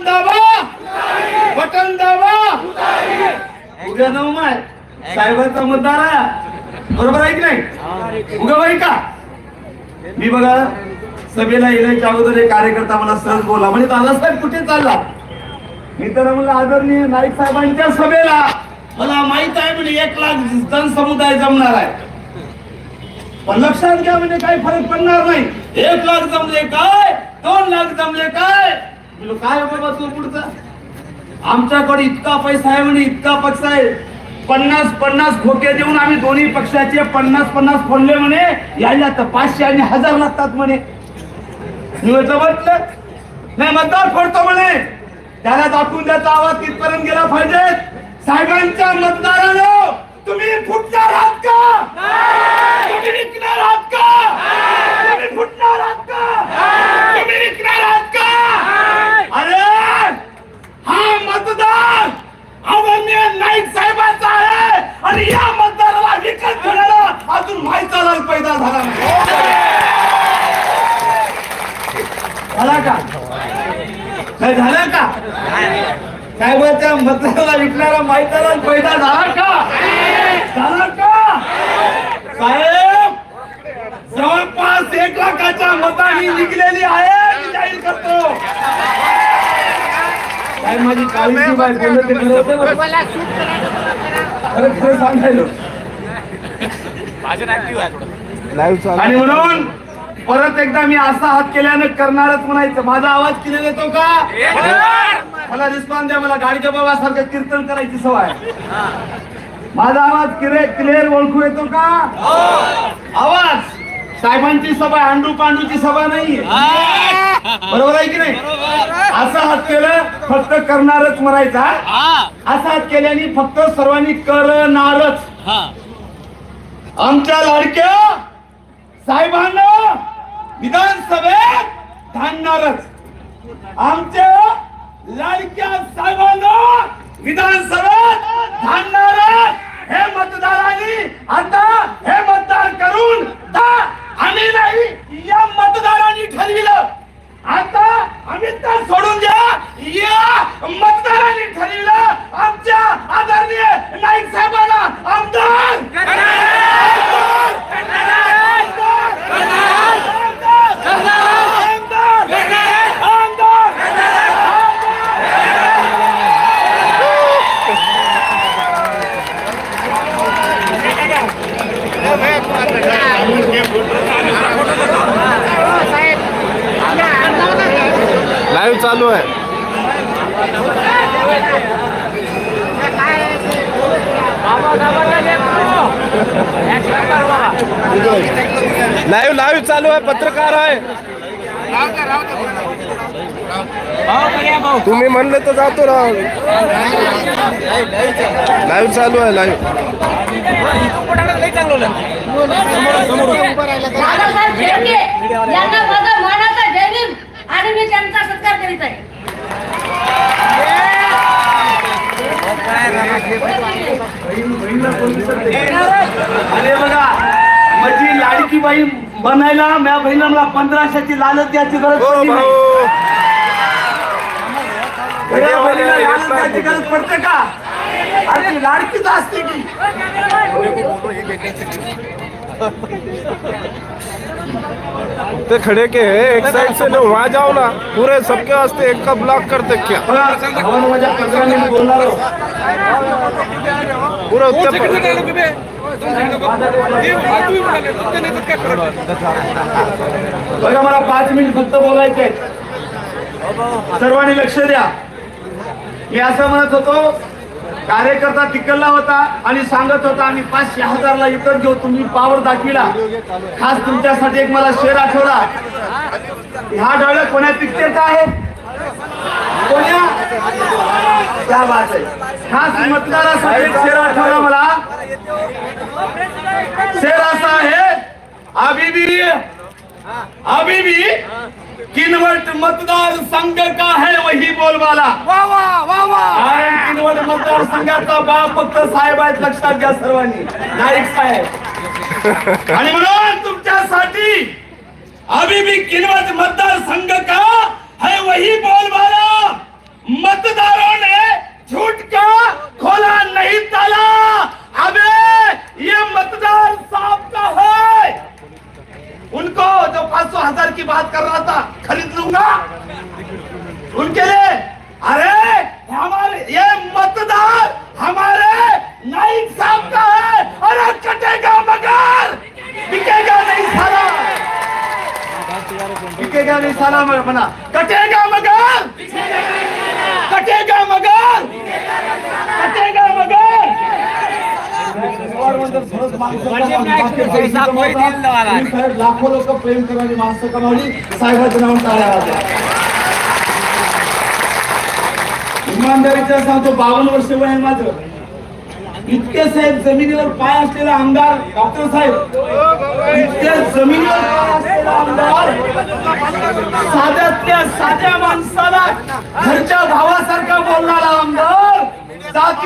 दाबा बटन दाबा उद्या नऊ माय साहेबांचा मतदार आहे बरोबर आहे की नाही उगा बाई का मी बघा सभेला येण्याच्या अगोदर एक कार्यकर्ता मला सहज बोला म्हणजे दादासाहेब कुठे चालला मी तर म्हणलं आदरणीय नाईक साहेबांच्या सभेला मला माहीत आहे म्हणजे एक लाख जनसमुदाय जमणार आहे पण लक्षात घ्या म्हणजे काही फरक पडणार नाही एक लाख जमले काय दोन लाख जमले काय म्हणलं, काय बाबा तू पुढचा? आमच्याकडे इतका पैसा आहे म्हणे इतका पक्ष आहे. पन्नास पन्नास खोके देऊन आम्ही दोन्ही पक्षाचे पन्नास पन्नास फोडले म्हणे. यायला तर पाचशे आणि हजार लागतात म्हणे. मी म्हटलं नाही मतदार फोडतो म्हणे. त्याला दाखवून त्याचा आवाज कितपर्यंत गेला पाहिजे. साहेबांच्या मतदारानं तुम्ही फुटणार आहात का? तुम्ही विकणार आहात का तुम्ही फुटणार आहात का तुम्ही विकणार आहात का अरे हा मतदार आदरणीय नाईक साहेबांचा आहे आणि या मतदाराला विकत घेण्याला अजून माहिती पैदा झाला झाला का? काय झालं का? साहेबांच्या मतदाराला विकणारा माहिताला पैदा झाला का? झाला का? साहेब जवळपास एक लाखाच्या मतांनी निघलेली आहे मी जाहीर करतो. काय माझी काळजी बाय बोललं खरं. खरं सांगायलो आणि म्हणून परत एकदा मी असा हात केल्यानं करणारच म्हणायचं. माझा आवाज क्लिअर येतो का? मला रिस्पॉन्स द्या मला गाडीच्या बाबासारखं कीर्तन करायची सवय आहे. माझा आवाज क्लिअर क्लिअर ओळखू येतो का? आवाज. साहेबांची सभा अंडू पांडूची सभा नाही बरोबर आहे की नाही? असं हात केलं फक्त करणारच म्हणायचा असा हात केल्याने फक्त सर्वांनी करणारच. आमच्या लाडक्या साहेबांना विधानसभेत धाडणारच आमच्या लाडक्या साहेबांना विधानसभेत धाडणारच हे मतदारांनी आता हे मतदान करून दा- आम्ही नाही या मतदारांनी ठरविलं. आता आम्ही तर सोडून द्या. या मतदारांनी ठरविलं आमच्या आदरणीय नाईक साहेबांना आमदार लाईव्ह चालू आहे लाईव्ह लाईव्ह चालू आहे पत्रकार आहे तुम्ही म्हणले तर जातो राव. लाईव्ह चालू आहे लाईव्ह दादासाहेब शेळके यांना माझा मानाचा जय भीम आणि मी त्यांचा सत्कार करीत आहे अरे बघा माझी लाडकी बाई बनायला माझ्या बहिणीला मला पंधराशेची लालच द्यायची गरज पडली नाही. भाऊ माझ्या बहिणीला लालच द्यायची गरज पडते का? अरे लाडकीच असते की ते खड़े के है एक साइड से ना वहाँ जाओ ना पूरे सबके वास्ते एक का ब्लॉक करते क्या आहोत. पूरा उत्तर प्रदेश बघा मला पाच मिनिट फक्त बोलायचे सर्वांनी लक्ष द्या। मी असं म्हणत होतो कार्यकर्ता टिकलला होता आणि सांगत होता आम्ही पाचशे हजारला विकत घेऊ तुम्ही पावर दाखविला. खास तुमच्यासाठी एक मला शेर आठवला. ह्या डोळ्या कोण्या पिक्चरचा आहे कोण्या? त्या बात आहे. खास मतदारासाठी शेर आठवला मला. शेर असा आहे अभी भी अभी भी किनवट मतदार संघ का है वही बोलवाला वाह किनवट मतदार संघाचा बाप फक्त साहेब आहेत लक्षात घ्या सर्वांनी. नाईक साहेब. आणि म्हणून तुमच्यासाठी अभी भी किनवट मतदार संघ का है वही बोलवाला मतदारों ने झूठ का खोला नहीं ताला अबे ये मतदार साहब का है. उनको जो पाँच सौ हज़ार की बात कर रहा था, खरीद लूँगा। उनके लिए, अरे, हमारे, ये मतदान हमारे नाइक साहब का है, और कटेगा मगर, बिकेगा नहीं सारा। बिकेगा नहीं सारा मगर बना कटेगा मगर कटेगा मगर, कटेगा साहेब लाखो लोक प्रेम करणारी माणसं कमावली साहेबाचं नाव टाळ्या वाजवा. सांगतो बावन्न वर्ष वय आहे माझं इतके साहेब जमिनीवर पाय असलेला आमदार डॉक्टर साहेब इतक्या जमिनीवर पाय असलेला आमदार साध्यातल्या साध्या माणसाला घरच्या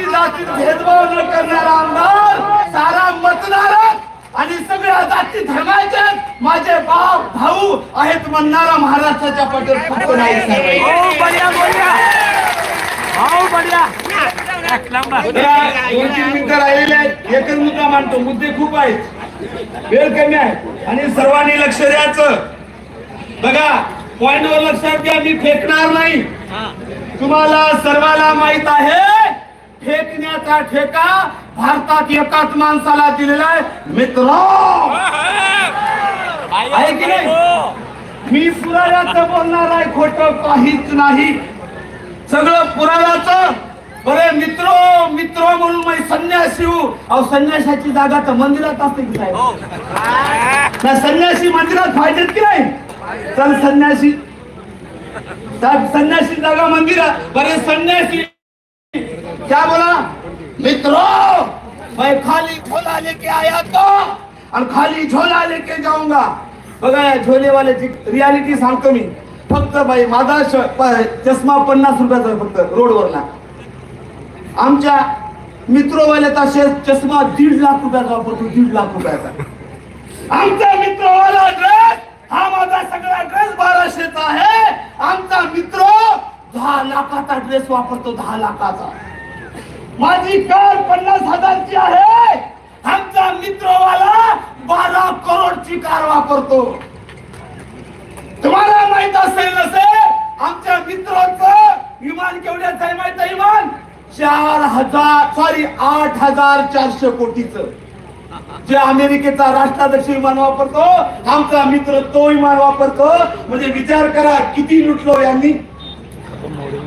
जाती जातीत भेदभाव न करणारा आमदार सारा मतदारात आणि सगळ्या जाती धर्माचे माझे भाव भाऊ आहेत म्हणणारा महाराष्ट्राच्या पटेल फक्त नाही दोन तीन मिनिटं राहिलेले आहेत. एकच मुद्दा मांडतो. मुद्दे खूप आहेत. वेळ कमी आहे. आणि सर्वांनी लक्ष द्यायचं. बघा पॉइंटवर लक्षात घ्या मी फेकणार नाही. तुम्हाला सर्वाला माहीत आहे. फेकण्याचा ठेका भारतात एकाच माणसाला दिलेला आहे. मित्र! आहे की नाही? मी पुराव्याच बोलणार आहे खोट काहीच नाही. सगळं पुराव्याच. बरे मित्र मित्र म्हणून मी संन्यासी अहो संन्यासाची जागा तर मंदिरात असते की साहेब? संन्यासी मंदिरात पाहिजेत की नाही? चल संन्यासी. साहेब संन्यासी जागा मंदिरात. बरे संन्यासी. क्या बोला? मित्रों मैं खाली झोला लेके आया तो और खाली झोला लेके जाऊंगा। बघा या झोलेवाल्याची रियालिटी सांगतो मी। फक्त बाई माझा चष्मा पन्नास रुपयाचा फक्त रोडवरला. आमच्या मित्रोवाल्याचा शे- चष्मा दीड लाख रुपयाचा वापरतो दीड लाख रुपयाचा. आमचा मित्रवाला ड्रेस हा माझा सगळा ड्रेस बाराशेचा आहे. आमचा मित्र दहा लाखाचा ड्रेस वापरतो दहा लाखाचा. माझी कार पन्नास हजारची आहे. आमचा मित्रवाला बारा करोडची कार वापरतो. तुम्हाला माहीत असेल नसेल आमच्या मित्राचं विमान केवढ्याच आहे माहीत आहे विमान? चार हजार सॉरी आठ हजार चारशे कोटीचं. जे अमेरिकेचा राष्ट्राध्यक्ष विमान वापरतो आमचा मित्र तो विमान वापरतो. म्हणजे विचार करा किती लुटलो यांनी?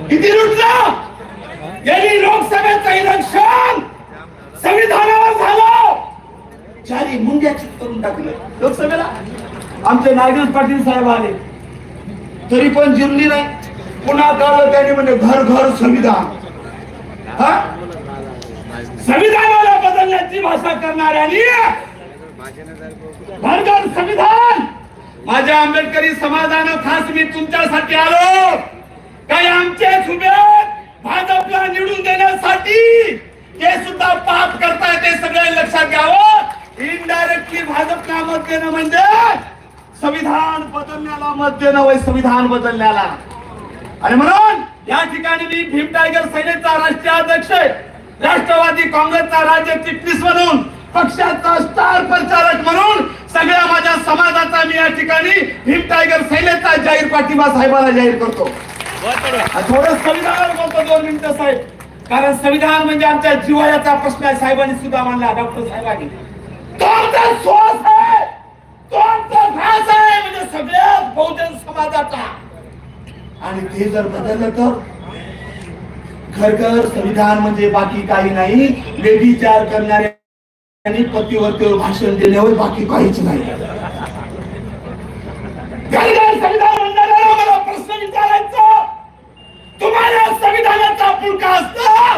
किती लुटलं? यांनी लोकसभेचं इलेक्शन संविधानावर झालं. चारी मुंड्या करून टाकलं. लोकसभेला? आमचे नागेश पाटील साहेब आले. तरी पण जिरली नाही. पुन्हा कळलं त्याने म्हणजे घर घर संविधान. हा? संविधानाला बदलण्याची भाषा करणाऱ्यांनी घर घर संविधान. माझ्या आंबेडकरी समाजानं खास मी तुमच्यासाठी आलो. काही आमचे उभे भाजपला निवडून देण्यासाठी ते सुद्धा पाप करताय ते सगळे लक्षात घ्यावं. इनडायरेक्टली भाजपला मत देणं म्हणजे संविधान बदलण्याला मत देणं वय संविधान बदलण्याला. आणि म्हणून या ठिकाणी मी भीम टायगर सेनेचा राष्ट्रीय अध्यक्ष राष्ट्रवादी काँग्रेसचा राज्य चिटणीस म्हणून पक्षाचा स्टार प्रचारक म्हणून सगळ्या माझ्या समाजाचा मी या ठिकाणी भीम टायगर सेनेचा जाहीर पाठिंबा साहेबाला जाहीर करतो. थोडं संविधानावर बोलतो दोन मिनिटं साहेब. कारण संविधान म्हणजे आमच्या जिवाळ्याचा प्रश्न आहे साहेबांनी सुद्धा मांडला डॉक्टर साहेबांनी. तो आमचा श्वास आहे तो आमचा घास आहे म्हणजे बहुजन समाजाचा. आणि ते जर बदललं तर? घर घर संविधान म्हणजे बाकी काही नाही. लेडीचार करणाऱ्या आणि पतीवरतीवर भाषण देण्यावर बाकी काहीच नाही घर घर संविधान म्हणणाऱ्याला मला प्रश्न विचारायचा तुम्हाला संविधानाचा पुलका असता.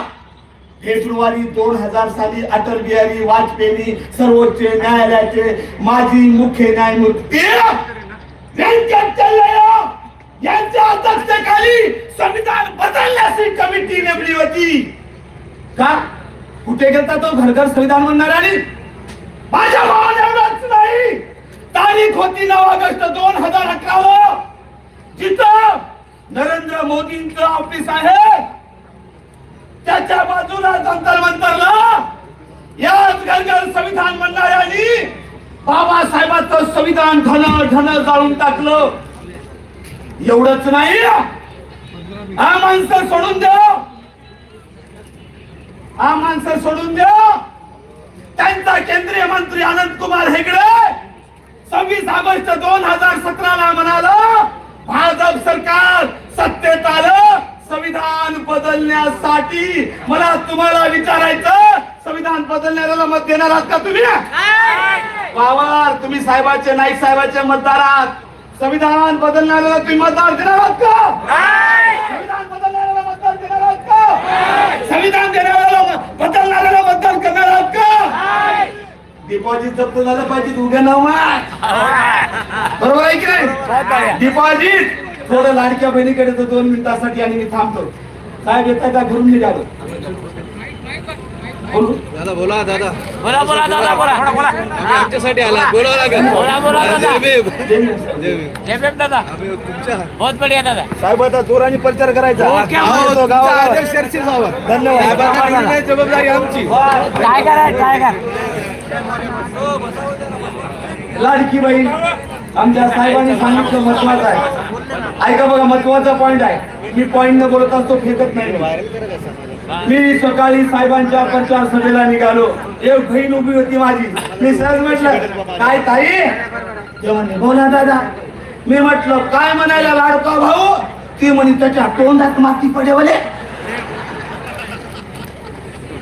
फेब्रुवारी दोन हजार साली अटल बिहारी वाजपेयी सर्वोच्च न्यायालयाचे माजी मुख्य न्यायमूर्ती यांच्या अध्यक्षतेखाली संविधान बदलण्याची कमिटी नेमली होती. का? कुठे गेलता तो घर घर संविधान म्हणणार आणि? माझ्या भावाने एवढंच नाही. तारीख होती नऊ ऑगस्ट दोन हजार अकरा जिथं नरेंद्र मोदींचं ऑफिस आहे त्याच्या बाजूला जंतर मंतरला. याच घर संविधान म्हणणाऱ्यांनी बाबासाहेबांचं संविधान धन धन जाळून टाकलं. एवढंच नाही. हा माणसं सोडून द्या. हा माणसं सोडून द्या. त्यांचा केंद्रीय मंत्री अनंत कुमार हेगडे सव्वीस ऑगस्ट दोन हजार सतरा ला म्हणाला भाजप सरकार सत्तेत आलं संविधान बदलण्यासाठी मला तुम्हाला विचारायचं संविधान बदलण्याला मत देणार आहात का तुम्ही? पवार तुम्ही साहेबाचे नाईक साहेबाचे मतदार आहात. संविधान बदलण्याला तुम्ही मतदार देणार आहात का? संविधान बदलणाऱ्याला मतदान देणार आहात का? संविधान देणाऱ्याला बदलणाऱ्याला मतदान करणार आहात का? डिपॉझिट जप्त झालं पाहिजे उद्या नाव बरोबर आहे की नाही? डिपॉझिट थोडं लाडक्या बहिणीकडे तर दोन मिनिटासाठी आणि मी थांबतो. साहेब येतात का? घरून मी जातो. बोलू? दादा बोला दादा. बोला बोला दादा बोला बोला. आमच्यासाठी आला. लागेल. बोला, बोला, दादा. साहेब. दादा. बहुत बढिया दादा. आता जोराने प्रचार करायचा. शर्षी साहेब. धन्यवाद जबाबदारी आमची. टायगर टायगर लाडकी बाई आमच्या साहेबांनी सांगितलं महत्वाचं आहे. ऐका बघा महत्त्वाचा पॉइंट आहे. मी पॉइंट न बोलत असतो फेकत नाही मी. सकाळी साहेबांच्या प्रचार सभेला निघालो. एक बहीण उभी होती माझी. मी सहज म्हटलं काय ताई? म्हणे बोला दादा. मी म्हटलं काय म्हणायला लाडका भाऊ? ती म्हणे त्याच्या तोंडात माती पडेवले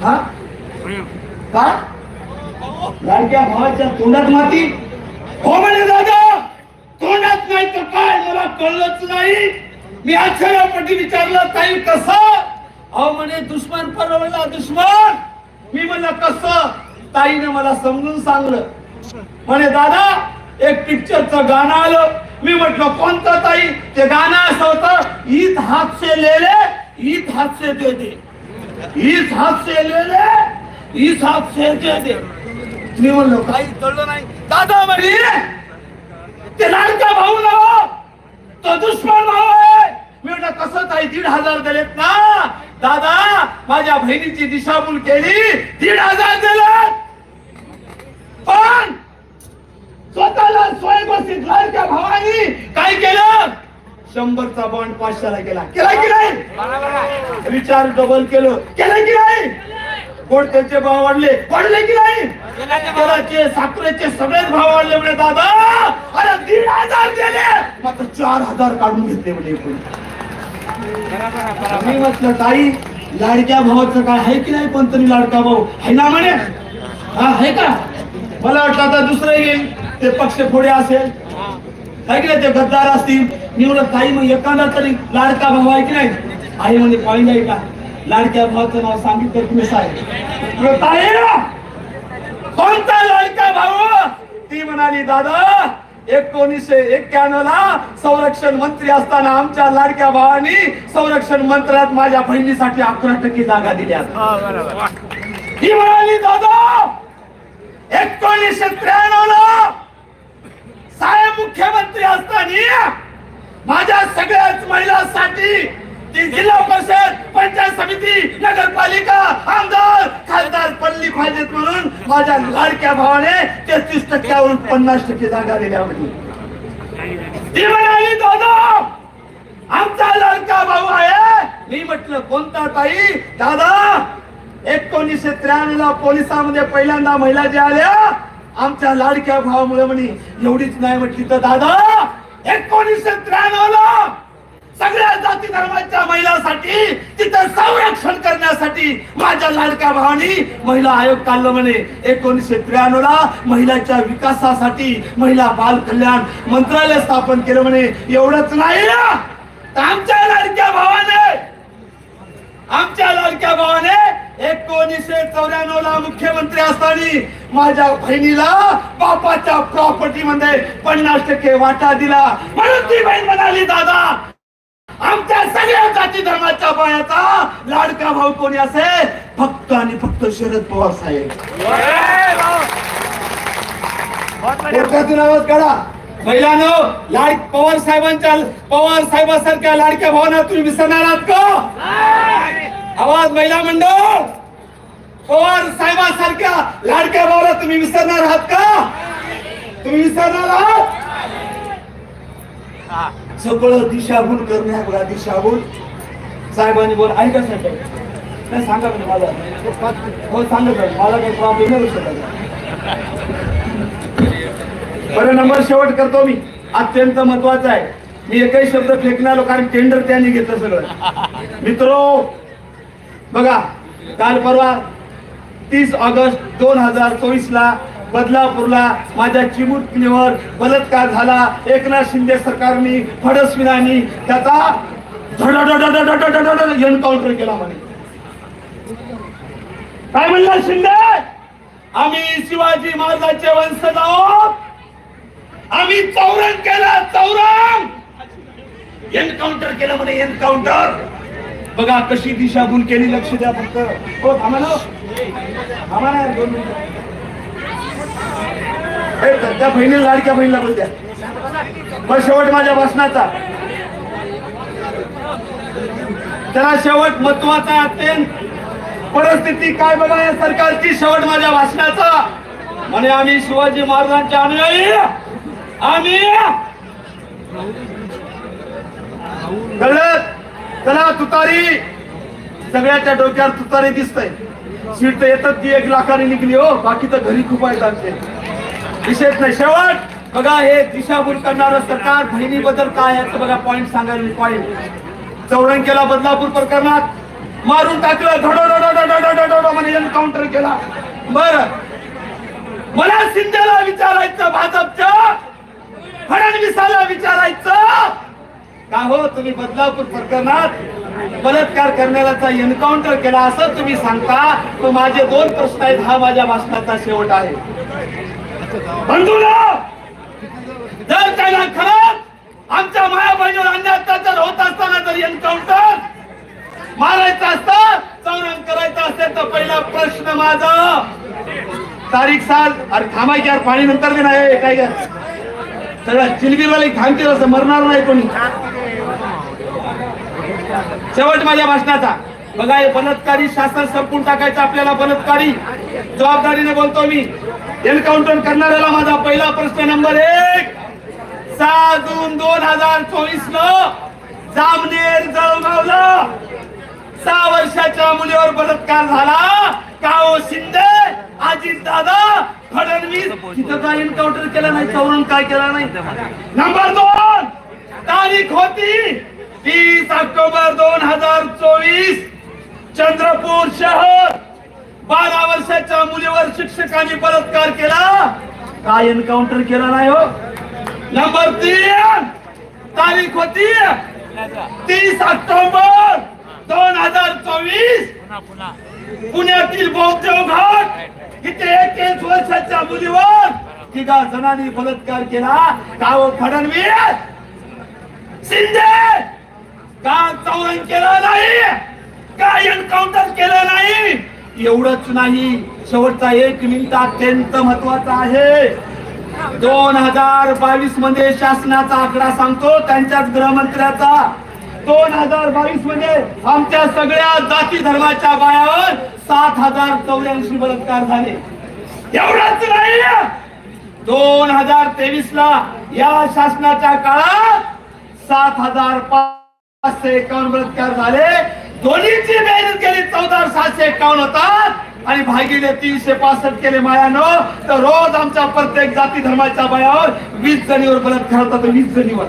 हा? का लाडक्या भावाच्या तोंडात माती हो म्हणे दादा तोंडात नाही तर काय? मला कळलंच नाही. मी आश्चर्यापटी विचारलं ताई कसं? अहो म्हणे दुश्मन परवला दुश्मन. मी म्हणलं कसं? ताईने मला समजून सांगलं. म्हणे दादा एक पिक्चरचं गाणं आलं. मी म्हटलं कोणतं ताई? ते गाणं असं होतं ईद हात से ले ले ईद हात से दे दे ईद हात से ले ले ईद हात से दे दे. मी म्हणलो काही कळलं नाही. दादा म्हणे ते लाडका भाऊ ना हो. तो दुश्मन भाऊ आहे. मी म्हटलं कसं ताई दीड हजार दिलेत ना. दादा माझ्या बहिणीची दिशाभूल केली दीड हजार दिलेत. पण स्वतःला स्वयंपासित लाडक्या भावानी काय केलं? शंभरचा बॉन्ड पाचशेला केला केला की नाही? विचार डबल केलं. केलं की नाही? कोण त्यांचे भाव वाढले? वाढले की नाही? तेलाचे साखरेचे सगळेच भाव वाढले म्हणे दादा. अरे दीड हजार दिले मात्र चार हजार काढून घेतले म्हणे मी म्हटलं ताई लाडक्या भावाचं काय आहे की नाही पण तरी लाडका भाऊ? आहे ना म्हणे? हा आहे का? मला वाटलं आता दुसरं येईल. ते पक्ष पुढे असेल. काय की नाही ते गद्दार असतील. मी म्हणलं ताई मग एखादा तरी लाडका भाऊ आहे की नाही? आई म्हणे पाहिजे का? लाडक्या भावाचं नाव सांगितलं तुम्ही साहेब. ताई कोणता लाडका भाऊ? ती म्हणाली दादा एकोणीसशे एक्क्याण्णव ला संरक्षण मंत्री असताना आमच्या लाडक्या भावानी संरक्षण मंत्र्यात माझ्या बहिणीसाठी अकरा टक्के जागा दिल्या ती म्हणाली दादा एकोणीसशे त्र्याण्णव ला साहेब मुख्यमंत्री असताना माझ्या सगळ्याच महिलांसाठी जिल्हा परिषद पंचायत समिती नगरपालिका आमदार खासदार पडली पाहिजेत म्हणून माझ्या लाडक्या भावाने तेहतीस टक्क्यावरून पन्नास टक्के जागा दिल्या होती म्हणाली दादा आमचा लाडका भाऊ आहे. मी म्हटलं कोणता ताई? दादा एकोणीसशे त्र्याण्णव ला पोलिसांमध्ये पहिल्यांदा महिला ज्या आल्या आमच्या लाडक्या भावामुळे म्हणे एवढीच नाही म्हटली तर दादा एकोणीसशे त्र्याण्णव ला सगळ्या जाती धर्माच्या महिलांसाठी तिथं संरक्षण करण्यासाठी माझ्या लाडक्या भावानी महिला आयोग काढलं म्हणे. एकोणीसशे त्र्याण्णव ला महिलाच्या विकासासाठी महिला बाल कल्याण मंत्रालय स्थापन केलं म्हणे. एवढंच नाही. ना आमच्या लाडक्या भावाने आमच्या लाडक्या भावाने एकोणीसशे चौऱ्याण्णव ला मुख्यमंत्री असताना माझ्या बहिणीला बापाच्या प्रॉपर्टी मध्ये पन्नास टक्के वाटा दिला. म्हणून ती बहीण म्हणाली दादा आमच्या सगळ्या जाती धर्माच्या बायाचा लाडका भाऊ कोणी असेल? फक्त आणि फक्त शरद पवार साहेब. आवाज काढा. महिलांनो लाड पवार साहेबांच्या पवार साहेबांसारख्या लाडक्या भावना तुम्ही विसरणार आहात का? आवाज महिला मंडळ पवार साहेबांसारख्या लाडक्या भावना तुम्ही विसरणार आहात का? तुम्ही विसरणार आहात? सगळं दिशाभूल करणे बघा दिशाभूल. साहेबांनी बोल ऐका साहेब. नाही सांगा म्हणजे मला. हो सांगत मला काही प्रॉब्लेम नाही शकत. बरं नंबर शेवट करतो मी. अत्यंत महत्त्वाचा आहे. मी एकही शब्द फेकणार कारण टेंडर त्यांनी घेतलं सगळं. मित्र बघा काल परवा तीस ऑगस्ट दोन हजार चोवीस ला बदलापूरला माझ्या चिमुटणीवर बलात्कार झाला एकनाथ शिंदे सरकारने फडसविनानी त्याचा एन्काउंटर केला म्हणे काय म्हणला शिंदे आम्ही शिवाजी महाराजांचे वंशज आहोत आम्ही चौरंग केला चौरंग एन्काउंटर केलं म्हणे एन्काउंटर बघा कशी दिशाभूल केली लक्ष द्या फक्त हो थांबा ना थांबा ना दोन मिनिटं. त्या- बहिणीला लाडक्या बहिणीला पण द्या. पण शेवट माझ्या भाषणाचा. त्याला शेवट महत्त्वाचा अत्यंत परिस्थिती काय बघा या सरकारची शेवट माझ्या भाषणाचा. म्हणे आम्ही शिवाजी महाराजांचे अनुयायी. आम्ही कळलं त्याला तुतारी. सगळ्याच्या डोक्यावर तुतारी दिसतंय. सीट तर येतात ती एक लाखाने निघली हो. बाकी तर घरी खूप आहेत आमचे. विशेष नाही शेवट बघा हे दिशाभूल करणारं सरकार बहिणीबद्दल काय याचं बघा पॉईंट सांगायला पॉइंट चौरंगेला बदलापूर प्रकरणात मारून टाकलं धडो धडो धडो धडो धडो म्हणे एन्काउंटर केला बर मला शिंदेला विचारायचं भाजपच्या फडणवीसाला विचारायचं का हो तुम्ही बदलापूर प्रकरणात बलात्कार करणाऱ्याचा एन्काउंटर केला असं तुम्ही सांगता तो माझे दोन प्रश्न आहेत हा माझ्या भाषणाचा शेवट आहे बंधूला! जर त्याला खरंच आमच्या माया बहिणीवर अन्याय अत्याचार होत असताना जर एन्काउंटर मारायचं असतं चौरंग करायचं असेल तर पहिला प्रश्न माझा तारीख साल अरे थांबायची यार पाणी नंतर बी नाही काय काय सगळं चिलबीवाले थांबतील असं मरणार नाही कोणी. शेवट माझ्या भाषणाचा. बघा हे बलात्कारी शासन संपून टाकायचं आपल्याला बलात्कारी. जबाबदारीने बोलतो मी. एन्काउंटर करणाऱ्याला माझा पहिला प्रश्न नंबर एक. सहा जून दोन हजार चोवीस न जामनेर जळगावला सहा वर्षाच्या मुलीवर बलात्कार झाला. का शिंदे अजित दादा फडणवीस तिथं काय एन्काउंटर केलं नाही चौरण काय केला नाही. नंबर दोन तारीख होती तीस ऑक्टोबर दोन हजार चोवीस. चंद्रपूर शहर. बारा वर्षाच्या मुलीवर शिक्षकांनी बलात्कार केला. काय एन्काउंटर केला नाही हो. नंबर तीन. तारीख होती. तीस ऑक्टोबर दोन हजार चोवीस. पुण्यातील बोगदेव घाट. इथे एकवीस वर्षाच्या मुलीवर तिघा जणांनी बलात्कार केला. का हो फडणवीस. शिंदे. का चौरंग केलं नाही? का एन्काउंटर केलं नाही? एवढंच नाही शेवटचा एक मिनिट अत्यंत महत्त्वाचा आहे. दोन हजार बावीसमध्ये शासनाचा आकडा सांगतो त्यांच्याच गृहमंत्र्याचा. दोन हजार बावीसमध्ये आमच्या सगळ्या जाती धर्माच्या बायावर सात हजार चौऱ्याऐंशी बलात्कार झाले. एवढंच नाही. दोन हजार तेवीस ला या शासनाच्या काळात सात हजार पाचशे एकावन्न बलात्कार झाले. दोन्हीची बेरीज केली चौदा सातशे एकावन्न होतात. आणि भागीले तीनशे पासष्ट केले मायानं. तर रोज आमच्या प्रत्येक जाती धर्माच्या बायावर वीस जणीवर बलात्कार होतात वीस जणीवर.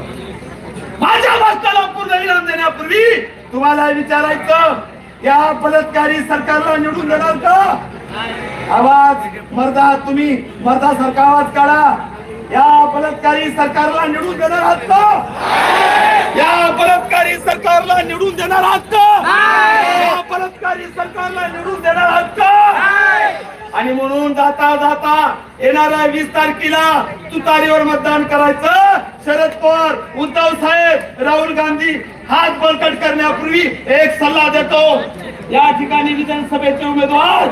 माझ्या भाषणाला पूर्ण विराम देण्यापूर्वी तुम्हाला विचारायचं या बलात्कारी सरकारला निवडून देणार का? आवाज मर्दा तुम्ही मर्दासारखा आवाज काढा. या बलात्कारी सरकारला निवडून देणार आहात का? या बलात्कारी सरकारला निवडून देणार आहात का? या बलात्कारी सरकारला निवडून देणार आहात का? आणि म्हणून जाता जाता येणाऱ्या वीस तारखेला तुतारीवर मतदान करायचं. शरद पवार उद्धव साहेब राहुल गांधी हात बळकट करण्यापूर्वी एक सल्ला देतो. या ठिकाणी विधानसभेचे उमेदवार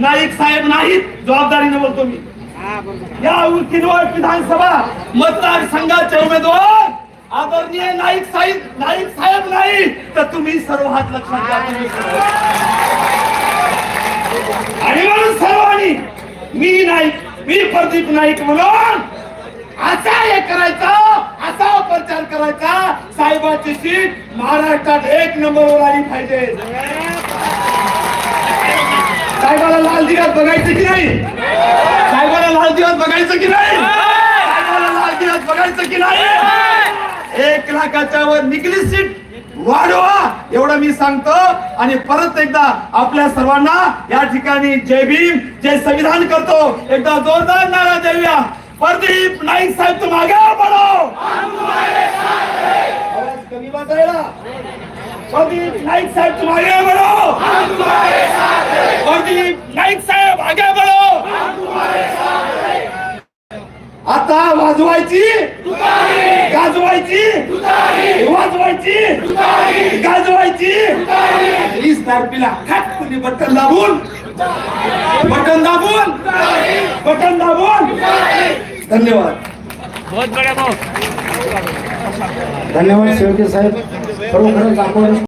नाईक साहेब नाहीत. जबाबदारीने बोलतो मी. या किनवट विधानसभा मतदारसंघाचे उमेदवार आदरणीय नाईक साहेब नाईक साहेब नाही तर तुम्ही सर्व हात लक्षात घ्या तुम्ही आणि म्हणून सर्वांनी मी नाईक मी प्रदीप नाईक म्हणून असा हे करायचा असा प्रचार करायचा साहेबाची सीट महाराष्ट्रात एक नंबरवर आली पाहिजे. साहेबाला लाल दिवस बघायचं की नाही? साहेबाला लाल दिवस बघायचं की नाही? साहेबाला लाल दिवस बघायचं की नाही? एक लाखाच्या वर निकली सीट. वाढवा. एवढं मी सांगतो. आणि परत एकदा आपल्या सर्वांना या ठिकाणी जय भीम जय संविधान करतो. एकदा जोरदार नारा देऊया. प्रदीप नाईक साहेब तुम आगे बढ़ो कमी वाजायला. प्रदीप नाईक साहेब तुम आगे बढ़ो प्रदीप नाईक साहेब आगे बढ़ो आता वाजवायची गाजवायची वाजवायची गाजवायची वीस तारखेला खाटकुनी बटन दाबून. बटन दाबून. बटन दाबून. धन्यवाद. बहुत भाऊ. धन्यवाद शेळके साहेब. खरोखरच आपण